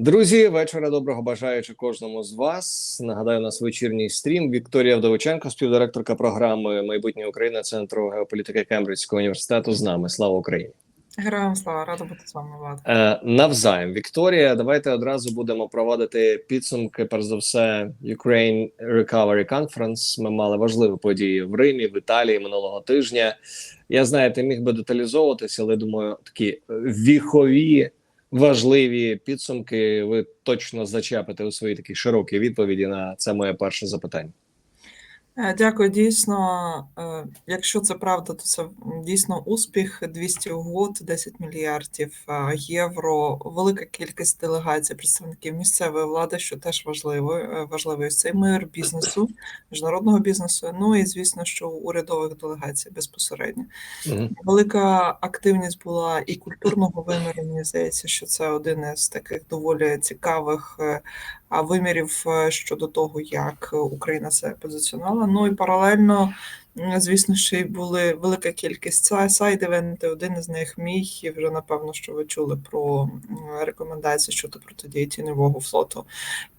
Друзі, вечора доброго бажаючи кожному з вас. Нагадаю, у нас вечірній стрім. Вікторія Вдовиченко, співдиректорка програми Майбутнє України Центру геополітики Кембриджського університету. З нами слава Україні. Героям слава, рада бути з вами Влад. Е, навзаєм, Вікторія. Давайте одразу будемо проводити підсумки. Перш за все, Ukraine Recovery Conference. Ми мали важливі події в Римі, в Італії минулого тижня. Я знаєте, міг би деталізовуватися, але думаю, такі віхові важливі підсумки. Ви точно зачепите у своїй такій широкій відповіді на це моє перше запитання. Е, Дякую. Дійсно, е, якщо це правда, то це дійсно успіх. 200 угод, 10 мільярдів е, євро, велика кількість делегацій, представників місцевої влади, що теж важливо. Важливий цей мир бізнесу, міжнародного бізнесу. Ну і звісно, що урядових делегацій безпосередньо. Велика активність була і культурного виміру. Мені здається, що це один із таких доволі цікавих а, вимірів е, щодо того, як Україна себе позиціонувала. Ну і паралельно, звісно, ще й були велика кількість са- сайд-івенти. Один із них мій, і вже напевно, що ви чули про рекомендації щодо протидії тіньового флоту.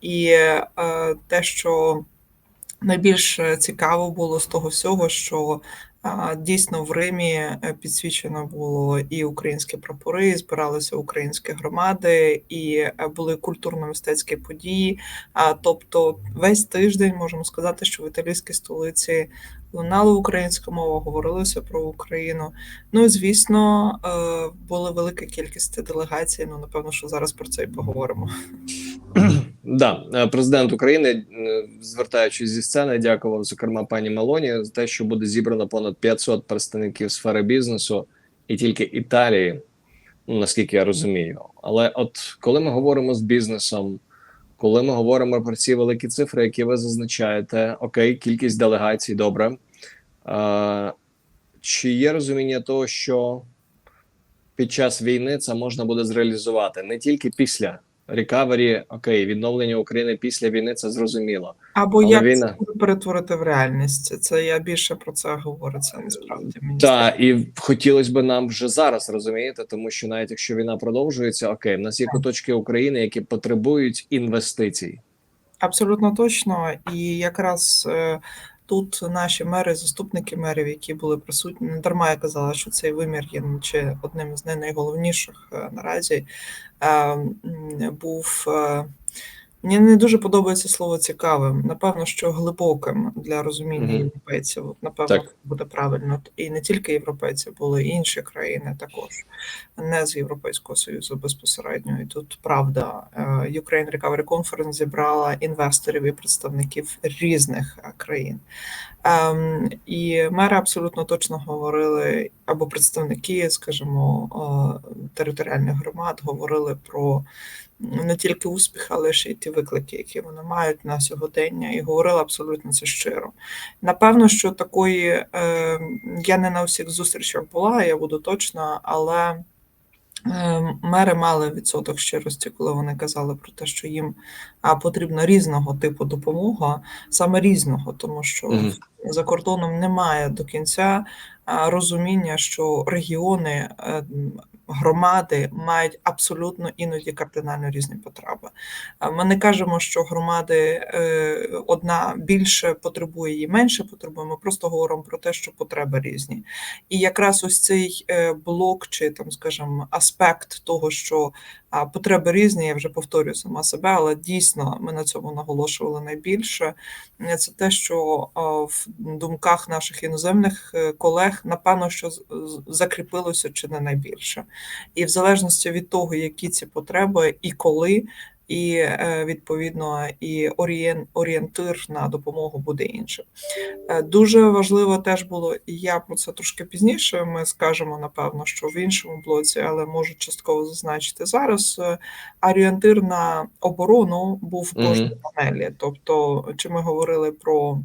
І е, те, що найбільш е, цікаво було з того всього, що Дійсно, в Римі е, підсвічено було і українські прапори, збиралися українські громади, і е, були культурно-мистецькі події. Тобто, весь тиждень можемо сказати, що в італійській столиці лунала українська мова, говорилося про Україну. Ну звісно, е, була велика кількість делегацій. Ну напевно, що зараз про це і поговоримо. Да, е, президент України, е, звертаючись зі сцени, дякував зокрема пані Мелоні за те, що буде зібрано понад 500 представників сфери бізнесу і тільки Італії, ну наскільки я розумію. Але от коли ми говоримо з бізнесом, коли ми говоримо про ці великі цифри, які ви зазначаєте, окей, кількість делегацій, добре. Е, чи є розуміння того, що під час війни це можна буде зреалізувати не тільки після рекавері, окей, відновлення України після війни це зрозуміло. Або Але як війна- це перетворити в реальність? Це я більше про це говорю. Це насправді мені Так, і хотілося б нам вже зараз розумієте, тому що навіть якщо війна продовжується, окей, в нас є куточки України, які потребують інвестицій. Абсолютно точно. І якраз е, тут наші мери, заступники мерів, які були присутні, не дарма я казала, що цей вимір є ну, чи одним з найголовніших е, наразі. е, Був е, мені не дуже подобається слово цікавим. Напевно, що глибоким для розуміння Мгм. європейців. От, Напевно, Так. буде правильно. І не тільки європейці, були і інші країни також не з Європейського Союзу безпосередньо. І тут правда, е, Ukraine Recovery Conference зібрала інвесторів і представників різних е, країн. Ем, І мери абсолютно точно говорили, або представники, скажімо, е, територіальних громад говорили про не тільки успіх, але ще й ті виклики, які вони мають на сьогодення, і говорили абсолютно це щиро. Напевно, що такої е, я не на всіх зустрічах була, я буду точна, але е, мери мали відсоток щирості, коли вони казали про те, що їм потрібна різного типу допомога, саме різного, тому що Мгм. за кордоном немає до кінця розуміння, що регіони. Е, Громади мають абсолютно іноді кардинально різні потреби. Ми не кажемо, що громади е, одна більше потребує, і менше потребує. Ми просто говоримо про те, що потреби різні. І якраз ось цей е, блок, чи там, скажімо, аспект того, що потреби різні, я вже повторюю сама себе, але дійсно ми на цьому наголошували найбільше. Це те, що в думках наших іноземних е, колег, напевно, що закріпилося чи не найбільше. І в залежності від того, які ці потреби і коли, і е, відповідно і орієн, орієнтир на допомогу буде іншим. Е, Дуже важливо теж було, і я про це трошки пізніше. Ми скажемо напевно, що в іншому блоці, але можу частково зазначити зараз. е, Орієнтир на оборону був в кожній Мгм. панелі. Тобто, чи ми говорили про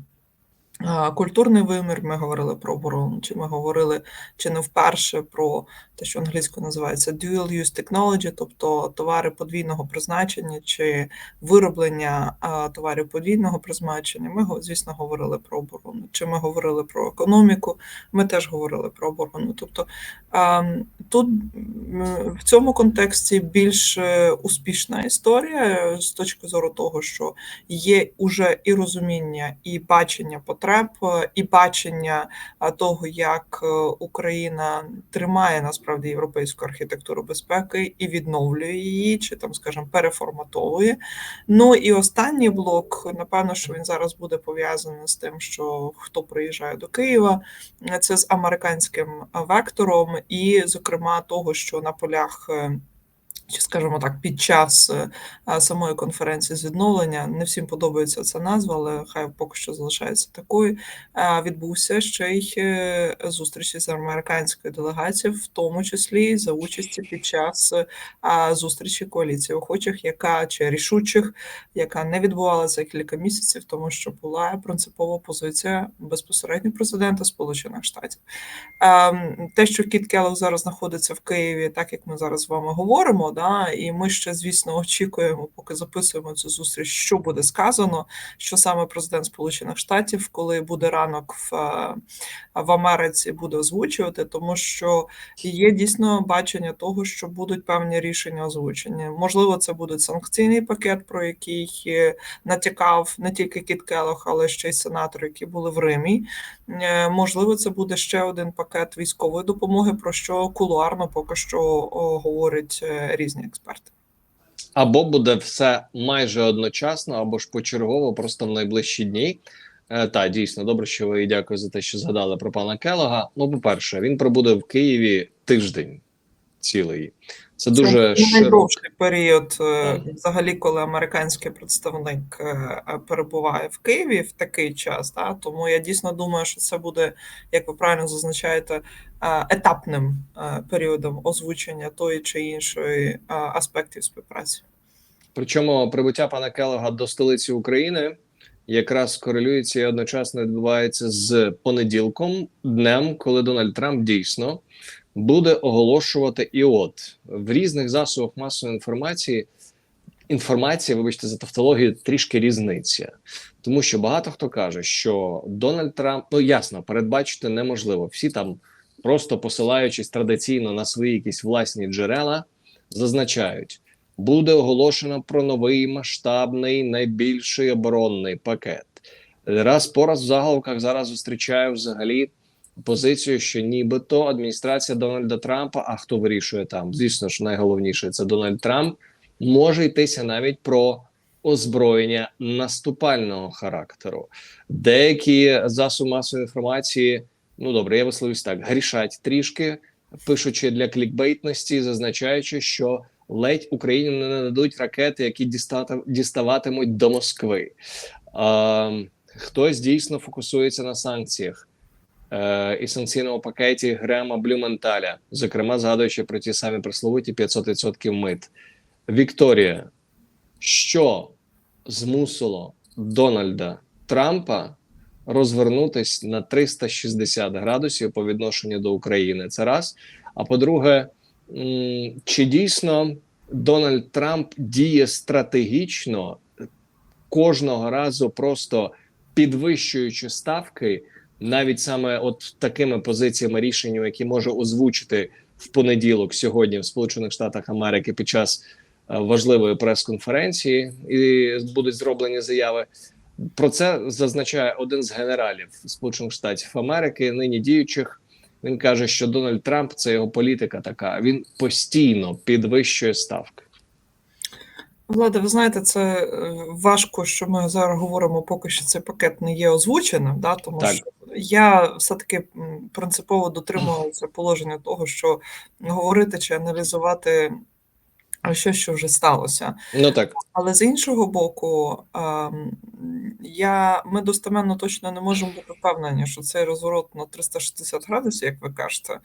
культурний вимір. Ми говорили про оборону, чи ми говорили чи не вперше про те, що англійською називається dual use technology, тобто товари подвійного призначення чи вироблення товарів подвійного призначення. Ми звісно говорили про оборону. Чи ми говорили про економіку? Ми теж говорили про оборону. Тобто а, тут в цьому контексті більш е, успішна історія з точки зору того, що є уже і розуміння, і бачення потреб, е, і бачення того, як е, Україна тримає насправді європейську архітектуру безпеки і відновлює її, чи там, скажімо, переформатовує. Ну і останній блок, напевно, що він зараз буде пов'язаний з тим, що хто приїжджає до Києва, е, це з американським е, вектором, і, зокрема, того, що на полях. Чи скажімо так, під час е, самої конференції з відновлення не всім подобається ця назва, але хай поки що залишається такою. Відбувся ще й е, зустрічі з американською делегацією, в тому числі за участі під час е, зустрічі коаліції охочих, яка чи рішучих, яка не відбувалася кілька місяців, тому що була принципова позиція безпосередньо президента Сполучених Штатів. Ем, Те, що Кіт Келлог зараз знаходиться в Києві, так як ми зараз з вами говоримо, да, і ми ще, звісно, очікуємо, поки записуємо цю зустріч, що буде сказано, що саме президент Сполучених Штатів, коли буде ранок в, е, в Америці, буде озвучувати, тому що є дійсно бачення того, що будуть певні рішення озвучені. Можливо, це буде санкційний пакет, про який е, натякав не тільки Кіт Келлог, але ще й сенатори, які були в Римі. Е, Можливо, це буде ще один пакет військової допомоги, про що кулуарно поки що говорять е, різні експерти. Або буде все майже одночасно, або ж почергово, просто в найближчі дні. Е, та дійсно добре, що ви і дякую за те, що згадали про пана Келога. Ну, по-перше, він пробуде в Києві тиждень цілий. Це дуже Це найдовший період, е, взагалі, коли американський представник е, е, перебуває в Києві в такий час. Да? Тому я дійсно думаю, що це буде, як ви правильно зазначаєте, етапним періодом озвучення тої чи іншої аспектів співпраці. Причому прибуття пана Келога до столиці України якраз корелюється і одночасно відбувається з понеділком, днем, коли Дональд Трамп дійсно буде оголошувати. І от в різних засобах масової інформації інформація, вибачте за тавтологію, трішки різниця, тому що багато хто каже, що Дональд Трамп, ну ясно, передбачити неможливо. Всі там просто посилаючись традиційно на свої якісь власні джерела, зазначають буде оголошено про новий масштабний найбільший оборонний пакет. Раз по раз в заголовках зараз зустрічаю взагалі позицію, що нібито адміністрація Дональда Трампа, а хто вирішує там, звісно ж, найголовніше це Дональд Трамп, може йтися навіть про озброєння наступального характеру. Деякі засоби масової інформації, ну добре, я висловлюсь так, грішать трішки, пишучи для клікбейтності, зазначаючи, що ледь Україні не нададуть ракети, які дістати, діставатимуть до Москви. А, хтось дійсно фокусується на санкціях е, і санкційному пакеті Грема Блюменталя, зокрема згадуючи про ті самі присловуті 500% мит. Вікторія, що змусило Дональда Трампа розвернутись на 360 градусів по відношенню до України? Це раз. А по-друге, чи дійсно Дональд Трамп діє стратегічно кожного разу, просто підвищуючи ставки, навіть саме от такими позиціями рішеннями, які може озвучити в понеділок сьогодні в Сполучених Штатах Америки під час е, важливої прес-конференції, і будуть зроблені заяви. Про це зазначає один з генералів Сполучених Штатів Америки, нині діючих. Він каже, що Дональд Трамп це його політика така. Він постійно підвищує ставки. Влада, ви знаєте, це е, важко, що ми зараз говоримо, поки що цей пакет не є озвученим, да, тому Так. що я все-таки принципово дотримувалася положення того, що говорити чи аналізувати а що, що вже сталося. Ну так. Але з іншого боку, ем, я, ми достеменно точно не можемо бути впевнені, що цей розворот на 360 градусів, як ви кажете,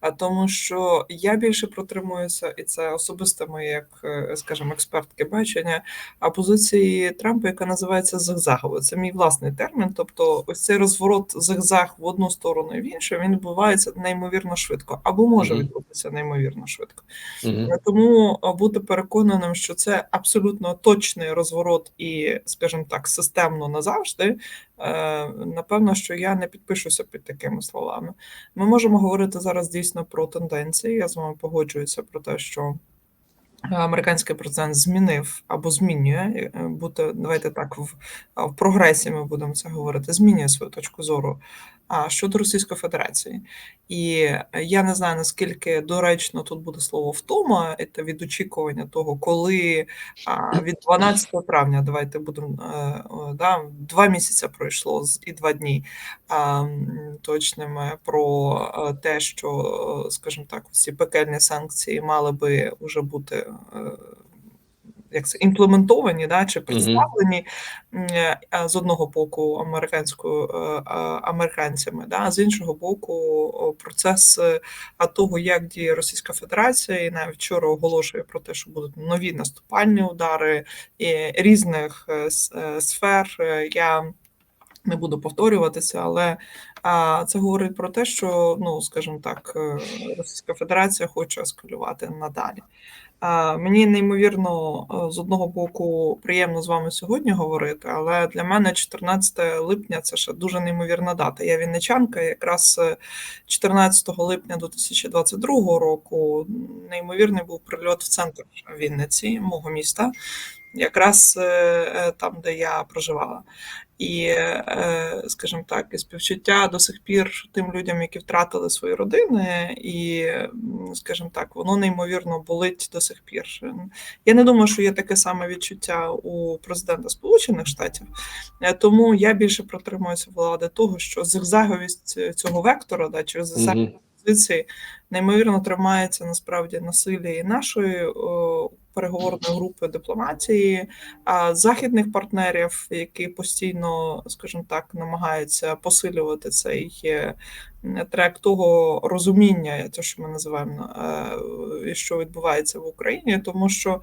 а тому що я більше протримуюся, і це особисте моє, як е, скажімо, експертське бачення, а позиції Трампа, яка називається зигзагово. Це мій власний термін. Тобто, ось цей розворот зигзаг в одну сторону і в іншу він відбувається неймовірно швидко, або може відбутися неймовірно швидко. Угу. Тому а, бути переконаним, що це абсолютно точний розворот і, скажімо так, системно назавжди. е, Напевно, що я не підпишуся під такими словами. Ми можемо говорити зараз дійсно про тенденції. Я з вами погоджуюся про те, що американський президент змінив або змінює е, бути. Давайте так в, в прогресі ми будемо це говорити. Змінює свою точку зору а, щодо Російської Федерації. І е, я не знаю наскільки доречно тут буде слово втома, це від очікування того, коли від 12 травня, давайте будемо е, да, два місяці пройшло і два дні точними про е, те, що, скажімо так, ці пекельні санкції мали би вже бути. Як це імплементовані, да, чи представлені е, з одного боку американською е, американцями, да, а з іншого боку, процес е, того, як діє Російська Федерація, і навіть вчора оголошує про те, що будуть нові наступальні удари і різних сфер. Я не буду повторюватися, але а, це говорить про те, що ну, скажімо так, е, Російська Федерація хоче ескалювати надалі. А, Мені неймовірно е, з одного боку приємно з вами сьогодні говорити, але для мене 14 липня це ще дуже неймовірна дата. Я вінничанка, якраз е, 14 липня 2022 року неймовірний був прильот в центр Вінниці, мого міста, якраз е, е, там, де я проживала. І, е, скажімо так, і співчуття до сих пір тим людям, які втратили свої родини, і, скажімо так, воно неймовірно болить до сих пір. Я не думаю, що є таке саме відчуття у президента Сполучених Штатів, Е, тому я більше протримуюся влади того, що зигзаговість цього вектора, да, через зигзаг Угу. позиції неймовірно тримається насправді на силі і нашої о, переговорної групи дипломатії, західних партнерів, які постійно, скажімо так, намагаються посилювати цей е, трек того розуміння, те, що ми називаємо, е, що відбувається в Україні, тому що.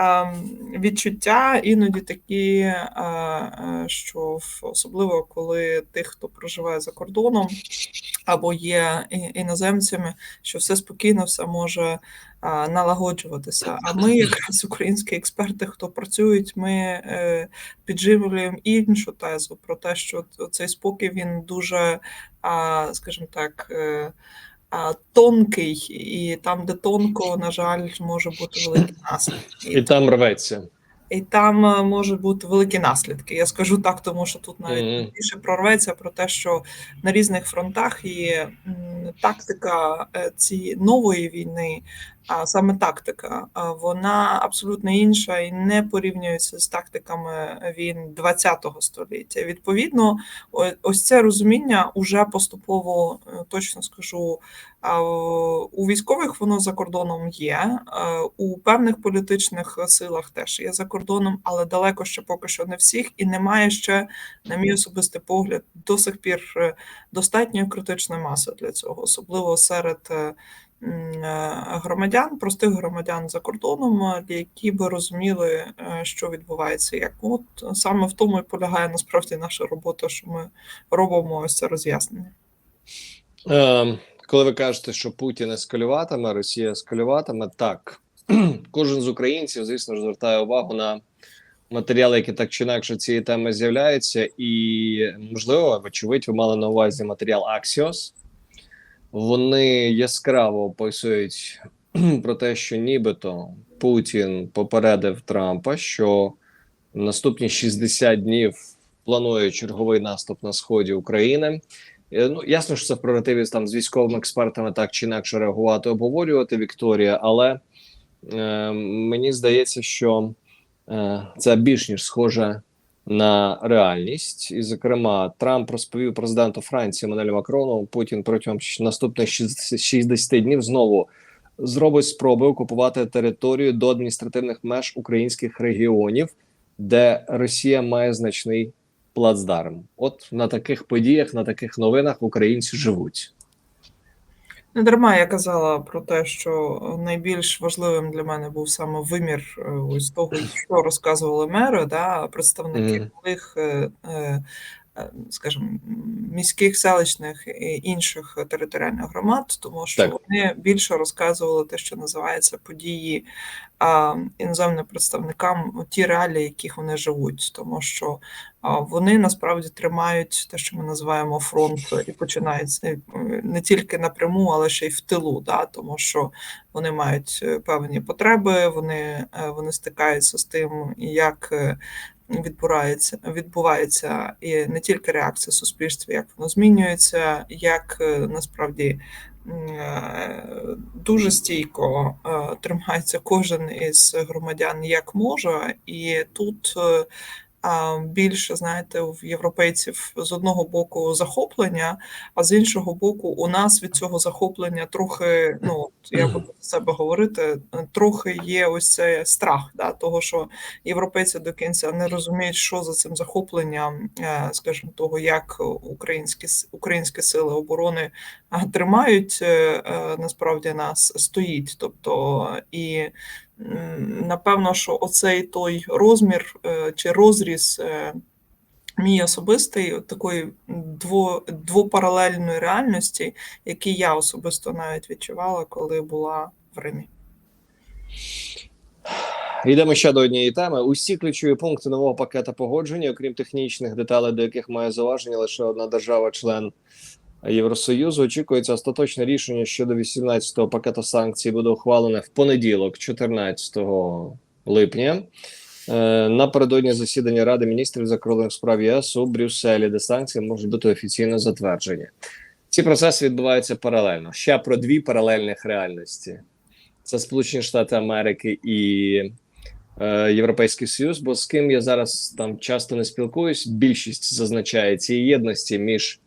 Е, Відчуття іноді такі, е, е, що особливо коли тих, хто проживає за кордоном, або є іноземцями, що все спокійно, все може налагоджуватися. А ми, якраз українські експерти, хто працюють, ми підживлюємо іншу тезу про те, що цей спокій він дуже, скажімо так. Тонкий, і там, де тонко, на жаль, може бути великий наслідок. І там рветься. І там е, можуть бути великі наслідки. Я скажу так, тому що тут навіть більше прорветься про те, що на різних фронтах є тактика е, цієї нової війни, а саме тактика, вона абсолютно інша і не порівнюється з тактиками війн ХХ століття. Відповідно, ось це розуміння уже поступово е, точно скажу. У військових воно за кордоном є, е, у певних політичних силах теж є за кордоном, але далеко ще поки що не всіх, і немає ще, на мій особистий погляд, до сих пір е, достатньої критичної маси для цього, особливо серед е, громадян, простих громадян за кордоном, які би розуміли, що відбувається, як от саме в тому і полягає насправді наша робота, що ми робимо ось це роз'яснення. Е, коли ви кажете, що Путін ескалюватиме, Росія ескалюватиме, так кожен з українців, звісно ж, звертає увагу на матеріали, які так чи інакше цієї теми з'являються, і можливо, вочевидь, ви мали на увазі матеріал Axios. Вони яскраво описують про те, що нібито Путін попередив Трампа, що наступні 60 днів планує черговий наступ на сході України. Е, Ну, ясно, що це в прерогативі там з військовими експертами так чи інакше реагувати, обговорювати Вікторія, але е, мені здається, що е, це більш ніж схоже на реальність. І, зокрема, Трамп розповів президенту Франції Манелю Макрону Путін протягом наступних 60 60 днів знову зробить спроби окупувати територію до адміністративних меж українських регіонів, де Росія має значний плацдарм. От на таких подіях, на таких новинах українці живуть. Не дарма я казала про те, що найбільш важливим для мене був саме вимір е, ось того, що розказували мери, да, представники е, скажімо, міських, селищних і інших територіальних громад, тому що Так. вони більше розказували те, що називається події іноземним представникам ті реалії, яких вони живуть, тому що вони насправді тримають те, що ми називаємо фронт, і починається е, не тільки напряму, але ще й в тилу, да, тому що вони мають е, певні потреби, вони, е, вони стикаються з тим, як е, відбувається, відбувається і не тільки реакція суспільства, як воно змінюється, як е, насправді е, дуже стійко е, тримається кожен із громадян як може, і тут. Е, більше знаєте, в європейців з одного боку захоплення, а з іншого боку, у нас від цього захоплення трохи, ну я буду за себе говорити, трохи є ось цей страх, да, того, що європейці до кінця не розуміють, що за цим захопленням, е, скажімо, того, як українські українські сили оборони а, тримають е, е, насправді нас стоїть. Тобто і напевно, що оцей той розмір е, чи розріз. е, Мій особистий такої дво, двопаралельної реальності, який я особисто навіть відчувала, коли була в Римі. Йдемо ще до однієї теми. Усі ключові пункти нового пакета погодження, окрім технічних деталей, до яких має зауваження лише одна держава-член Євросоюзу. Очікується остаточне рішення щодо 18-го пакету санкцій буде ухвалене в понеділок, 14 липня. Е, Напередодні засідання Ради міністрів закордонних справ ЄС у Брюсселі, де санкції можуть бути офіційно затверджені. Ці процеси відбуваються паралельно. Ще про дві паралельних реальності: це Сполучені Штати Америки і е, Європейський Союз. Бо з ким я зараз там часто не спілкуюсь, більшість зазначає цієї єдності між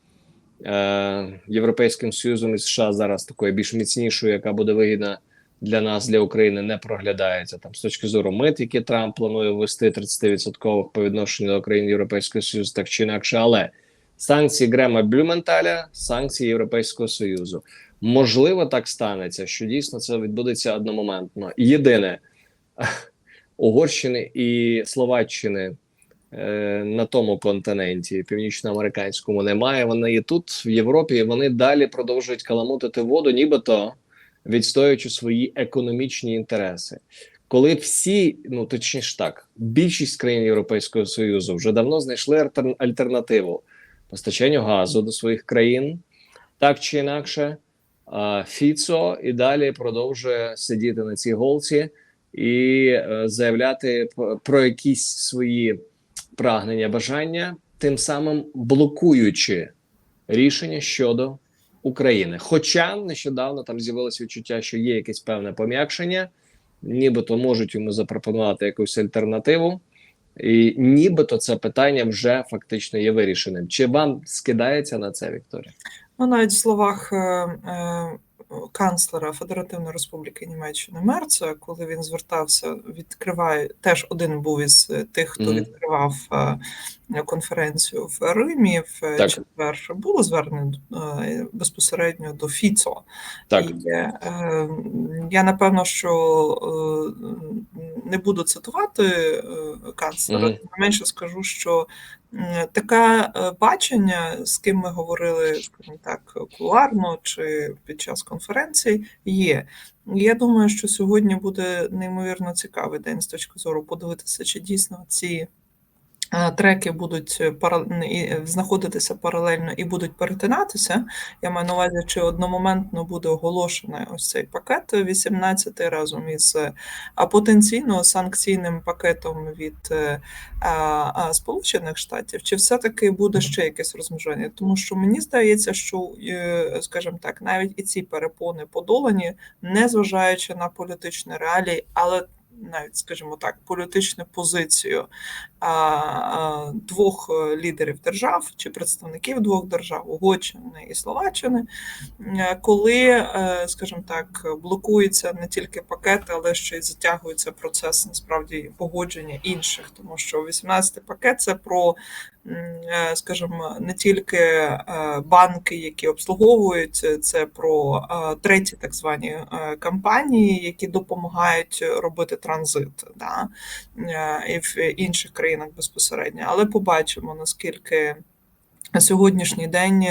е, Європейським Союзом і США зараз такою більш міцнішою, яка буде вигідна для нас, для України, не проглядається там з точки зору мит, які Трамп планує ввести 30% по відношенню до країн Європейського Союзу, так чи інакше, але санкції Грема Блюменталя, санкції Європейського Союзу. Можливо, так станеться, що дійсно це відбудеться одномоментно. Єдине Угорщини і Словаччини на тому континенті північноамериканському немає. Вони є тут, в Європі. і Вони далі продовжують каламутити воду, нібито відстоюючи свої економічні інтереси. Коли всі, ну точніше так, більшість країн Європейського Союзу вже давно знайшли альтернативу постачанню газу до своїх країн, так чи інакше, Фіцо і далі продовжує сидіти на цій голці і е, заявляти про якісь свої прагнення, бажання, тим самим блокуючи рішення щодо України. Хоча нещодавно там з'явилося відчуття, що є якесь певне пом'якшення, нібито можуть йому запропонувати якусь альтернативу, і нібито це питання вже фактично є вирішеним. Чи вам скидається на це, Вікторія? Ну, навіть в словах е, е, канцлера Федеративної Республіки Німеччини Мерца, коли він звертався, відкриває теж один був із е, тих, хто відкривав е, конференцію в Римі в е, Так. четвер, було звернено безпосередньо до Фіцо. Так, І, е, я напевно, що не буду цитувати канцлера, тим не менше скажу, що таке е, бачення, з ким ми говорили, так, куларно чи під час конференцій, є. Я думаю, що сьогодні буде неймовірно цікавий день з точки зору подивитися, чи дійсно ці треки будуть пара- знаходитися паралельно і будуть перетинатися. Я маю на увазі, чи одномоментно буде оголошений ось цей пакет 18 разом із е, а, потенційно санкційним пакетом від е, Сполучених Штатів, чи все-таки буде ще якесь розмеження? Тому що мені здається, що, е, скажімо так, навіть і ці перепони подолані, незважаючи на політичні реалії, але навіть, скажімо так, політичну позицію двох е, лідерів держав чи представників двох держав Угорщини і Словаччини, е, коли, е, скажімо так, блокується не тільки пакет, але ще й затягується процес насправді погодження інших, тому що 18-й пакет це про, скажімо, не тільки банки, які обслуговують, це про треті так звані компанії, які допомагають робити транзит, да, е, і в інших країнах безпосередньо. Але побачимо наскільки. Сьогоднішній день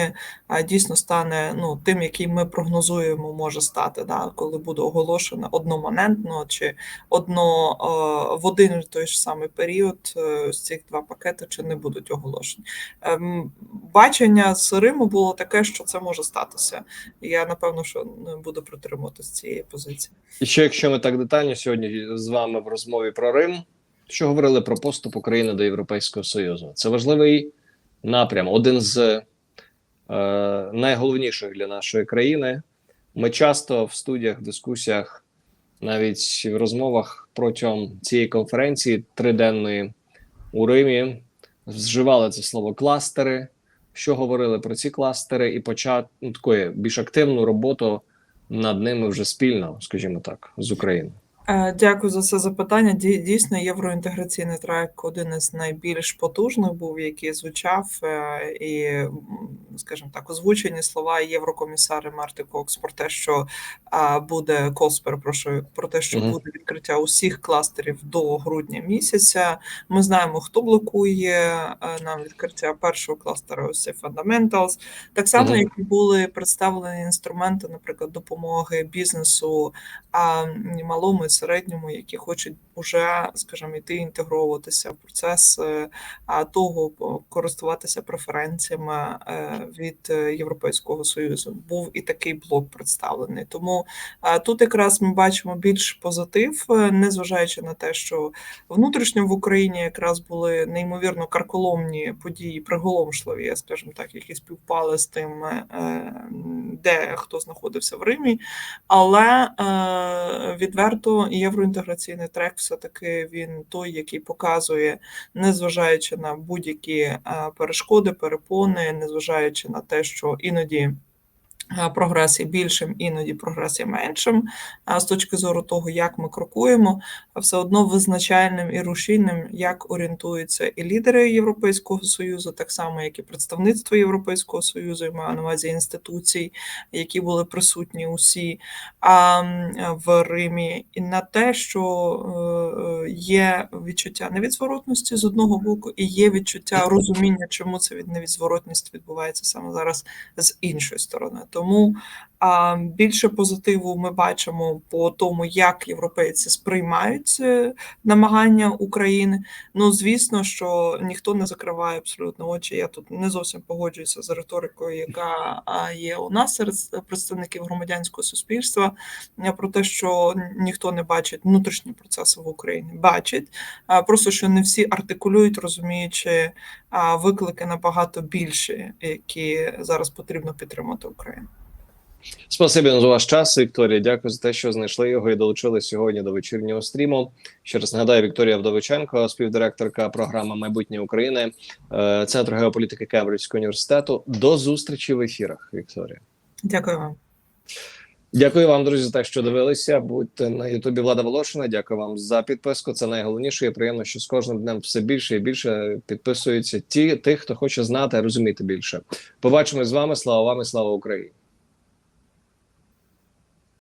дійсно стане ну тим, який ми прогнозуємо, може стати, да, коли буде оголошено одномоментно чи одно е, в один той ж самий період е, з цих два пакети, чи не будуть оголошені. Ем, бачення з Риму було таке, що це може статися. Я напевно, що не буду притримуватися цієї позиції. І ще якщо ми так детально сьогодні з вами в розмові про Рим, що говорили про поступ України до Європейського Союзу, це важливий напрям, один з е, найголовніших для нашої країни. Ми часто в студіях, дискусіях, навіть в розмовах протягом цієї конференції триденної у Римі вживали це слово кластери. Що говорили про ці кластери, і почати ну, такої більш активну роботу над ними вже спільно, скажімо так, з Україною. Е, Дякую за це запитання. Дій- Дійсно, євроінтеграційний трек один із найбільш потужних був, який звучав, е, і, скажімо так, озвучені слова єврокомісари Марти Кокс про те, що буде Кокс, перепрошую, про те, що буде відкриття усіх кластерів до грудня місяця. Ми знаємо, хто блокує е, нам відкриття першого кластера, ось це Fundamentals. Так само, як були представлені інструменти, наприклад, допомоги бізнесу малому середньому, які хочуть уже, скажімо, йти інтегровуватися в процес е, того по- користуватися преференціями е, від е, Європейського союзу. Був і такий блок представлений. Тому тут якраз ми бачимо більш позитив, е, незважаючи на те, що внутрішньо в Україні якраз були неймовірно карколомні події, приголомшливі, скажімо так, які співпали з тим, е, де хто знаходився в Римі. Але відверто євроінтеграційний трек все-таки він той, який показує, незважаючи на будь-які е, перешкоди, перепони, незважаючи на те, що іноді. Прогрес є більшим, іноді прогрес є меншим. А з точки зору того, як ми крокуємо, все одно визначальним і рушійним, як орієнтуються і лідери Європейського союзу, так само як і представництво Європейського союзу, я маю на увазі інституцій, які були присутні усі а, в Римі, і на те, що е, е, є відчуття невідзворотності з одного боку, і є відчуття розуміння, чому це від невідзворотність відбувається саме зараз з іншої сторони. Тому а, більше позитиву ми бачимо по тому, як європейці сприймають е, намагання України. Ну, звісно, що ніхто не закриває абсолютно очі. Я тут не зовсім погоджуюся з риторикою, яка є у нас серед представників громадянського суспільства, е, про те, що ніхто не бачить внутрішні процеси в Україні. Бачить, просто що не всі артикулюють, розуміючи виклики набагато більші, які зараз потрібно підтримати Україну. Спасибі за ваш час, Вікторія. Дякую за те, що знайшли його і долучили сьогодні до вечірнього стріму. Ще раз нагадаю, Вікторія Вдовиченко, співдиректорка програми Майбутнє України, е, Центру геополітики Кембриджського університету. До зустрічі в ефірах, Вікторія. Дякую вам. Дякую вам, друзі, за те, що дивилися. Будьте на Ютубі Влада Волошина. Дякую вам за підписку. Це найголовніше. І приємно, що з кожним днем все більше і більше підписуються ті, тих, хто хоче знати, розуміти більше. Побачимось з вами. Слава вам і слава Україні.